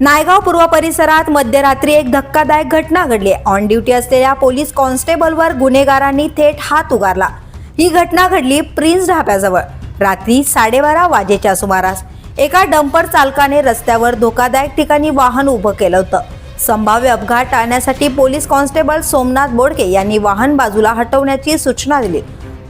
नायगाव पूर्व परिसरात मध्यरात्री एक धक्कादायक घटना घडली. ऑन ड्युटी असलेल्या पोलीस कॉन्स्टेबलवर गुन्हेगारांनी थेट हात उगारला. ही घटना घडली प्रिन्स ढाब्याजवळ. रात्री साडेबारा वाजेच्या सुमारास एका डंपर चालकाने रस्त्यावर धोकादायक ठिकाणी वाहन उभं केलं होतं. संभाव्य अपघात टाळण्यासाठी पोलीस कॉन्स्टेबल सोमनाथ बोडके यांनी वाहन बाजूला हटवण्याची सूचना दिली.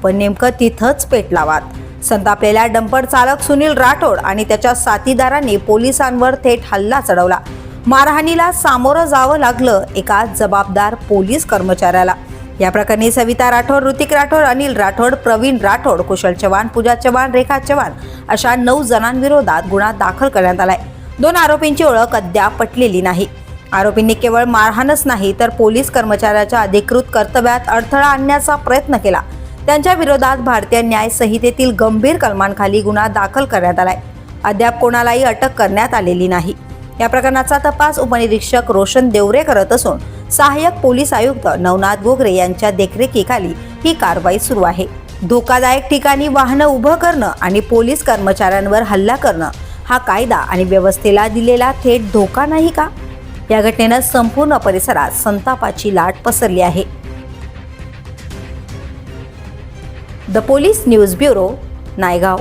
पण नेमकं तिथंच पेटला वाद. संतापलेल्या डंपर चालक सुनील राठोड आणि त्याच्या साथीदारांनी पोलिसांवर थेट हल्ला चढवला. मारहाणीला सामोरं जावं लागलं एका जबाबदार पोलीस कर्मचाऱ्याला. या प्रकरणी सविता राठोड ऋतिक राठोड अनिल राठोड प्रवीण राठोड कुशल चव्हाण पूजा चव्हाण रेखा चव्हाण अशा नऊ जणांविरोधात गुन्हा दाखल करण्यात आलाय. दोन आरोपींची ओळख अद्याप पटलेली नाही. आरोपींनी केवळ मारहाणच नाही तर पोलीस कर्मचाऱ्याच्या अधिकृत कर्तव्यात अडथळा आणण्याचा प्रयत्न केला. त्यांच्या विरोधात भारतीय न्याय संहितेतील गंभीर कलमांखाली गुन्हा दाखल करण्यात आलाय. अद्याप कोणालाही अटक करण्यात आलेली नाही. या प्रकरणाचा तपास उपनिरीक्षक रोशन देवरे करत असून सहाय्यक पोलीस आयुक्त नवनाथ गोगरे यांच्या देखरेखीखाली ही कारवाई सुरू आहे. धोकादायक ठिकाणी वाहनं उभं करणं आणि पोलीस कर्मचाऱ्यांवर हल्ला करणं हा कायदा आणि व्यवस्थेला दिलेला थेट धोका नाही का? या घटनेनं संपूर्ण परिसरात संतापाची लाट पसरली आहे. The police news bureau Naigaon.